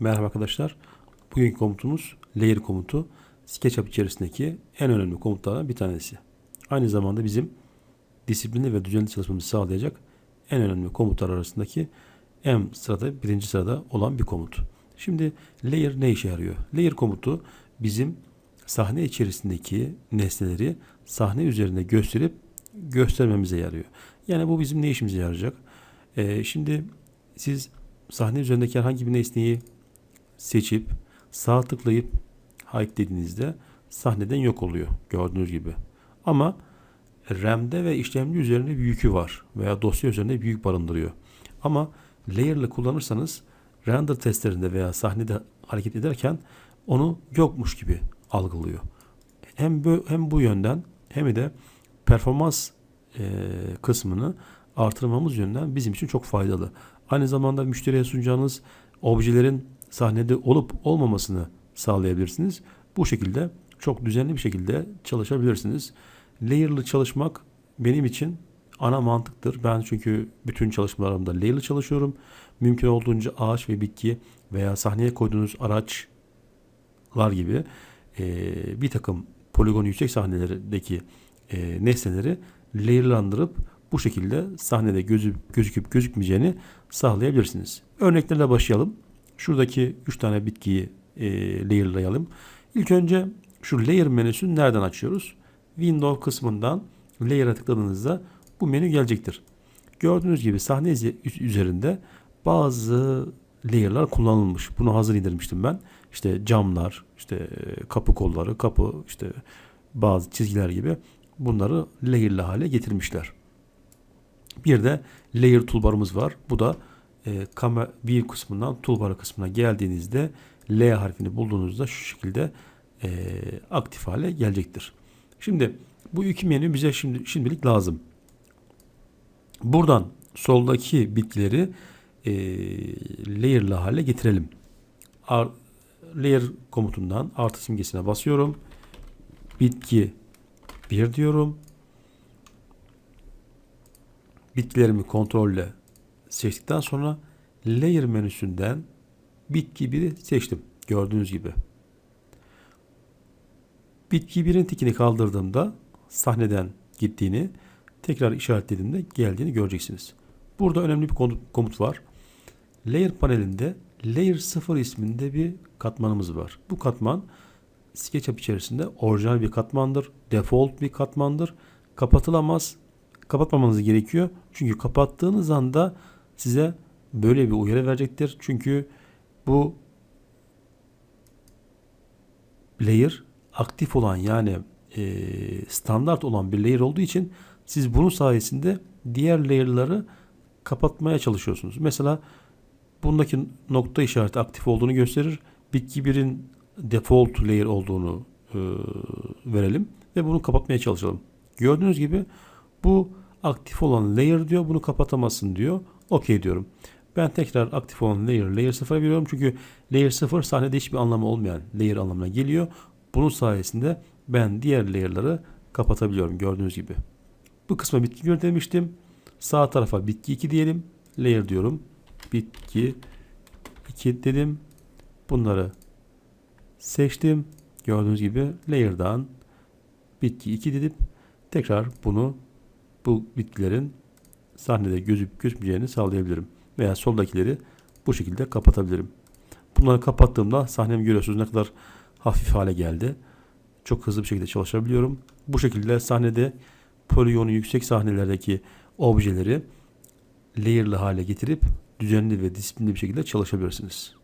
Merhaba arkadaşlar. Bugünkü komutumuz layer komutu. SketchUp içerisindeki en önemli komutlardan bir tanesi. Aynı zamanda bizim disiplinli ve düzenli çalışmamızı sağlayacak en önemli komutlar arasındaki en sırada birinci sırada olan bir komut. Şimdi layer ne işe yarıyor? Layer komutu bizim sahne içerisindeki nesneleri sahne üzerinde gösterip göstermemize yarıyor. Yani bu bizim ne işimize yarayacak? Ee, şimdi siz sahne üzerindeki herhangi bir nesneyi seçip sağ tıklayıp hide dediğinizde sahneden yok oluyor gördüğünüz gibi. Ama RAM'de ve işlemci üzerinde bir yükü var veya dosya üzerinde bir yük barındırıyor. Ama layer'lı kullanırsanız render testlerinde veya sahnede hareket ederken onu yokmuş gibi algılıyor. Hem bu, hem bu yönden hem de performans e, kısmını artırmamız yönden bizim için çok faydalı. Aynı zamanda müşteriye sunacağınız objelerin sahnede olup olmamasını sağlayabilirsiniz. Bu şekilde çok düzenli bir şekilde çalışabilirsiniz. Layer'lı çalışmak benim için ana mantıktır. Ben çünkü bütün çalışmalarımda layer'lı çalışıyorum. Mümkün olduğunca ağaç ve bitki veya sahneye koyduğunuz araçlar gibi e, bir takım poligon yüksek sahnelerdeki e, nesneleri layer'landırıp bu şekilde sahnede gözü, gözüküp gözükmeyeceğini sağlayabilirsiniz. Örneklerle başlayalım. Şuradaki 3 tane bitkiyi e, layer'layalım. İlk önce şu layer menüsünü nereden açıyoruz? Window kısmından layer'a tıkladığınızda bu menü gelecektir. Gördüğünüz gibi sahne üzerinde bazı layer'lar kullanılmış. Bunu hazır indirmiştim ben. İşte camlar, işte kapı kolları, kapı, işte bazı çizgiler gibi bunları layer'lı hale getirmişler. Bir de layer toolbar'ımız var. Bu da e, kamera view kısmından toolbar kısmına geldiğinizde L harfini bulduğunuzda şu şekilde e, aktif hale gelecektir. Şimdi bu iki menü bize şimdi şimdilik lazım. Buradan soldaki bitkileri e, layer'lı hale getirelim. Ar, layer komutundan artı simgesine basıyorum. Bitki 1 diyorum. Bitkilerimi kontrolle seçtikten sonra layer menüsünden bitki 1'i seçtim. Gördüğünüz gibi. Bitki 1'in tikini kaldırdığımda sahneden gittiğini tekrar işaretlediğimde geldiğini göreceksiniz. Burada önemli bir komut var. Layer panelinde Layer 0 isminde bir katmanımız var. Bu katman SketchUp içerisinde orijinal bir katmandır. Default bir katmandır. Kapatılamaz. Kapatmamanız gerekiyor. Çünkü kapattığınız anda size böyle bir uyarı verecektir. Çünkü bu layer aktif olan yani e, standart olan bir layer olduğu için siz bunun sayesinde diğer layer'ları kapatmaya çalışıyorsunuz. Mesela bundaki nokta işareti aktif olduğunu gösterir. Bitki 1'in default layer olduğunu e, verelim ve bunu kapatmaya çalışalım. Gördüğünüz gibi bu aktif olan layer diyor. Bunu kapatamazsın diyor. Okey diyorum. Ben tekrar aktif olan layer layer 0'a veriyorum. Çünkü layer 0 sahnede hiçbir anlamı olmayan layer anlamına geliyor. Bunun sayesinde ben diğer layer'ları kapatabiliyorum gördüğünüz gibi. Bu kısma bitki 1 demiştim. Sağ tarafa bitki 2 diyelim. Layer diyorum. Bitki 2 dedim. Bunları seçtim. Gördüğünüz gibi layer'dan bitki 2 dedim. Tekrar bunu bu bitkilerin sahnede gözüp gözükmeyeceğini sağlayabilirim. Veya soldakileri bu şekilde kapatabilirim. Bunları kapattığımda sahnemi görüyorsunuz ne kadar hafif hale geldi. Çok hızlı bir şekilde çalışabiliyorum. Bu şekilde sahnede poliyonu yüksek sahnelerdeki objeleri layer'lı hale getirip düzenli ve disiplinli bir şekilde çalışabilirsiniz.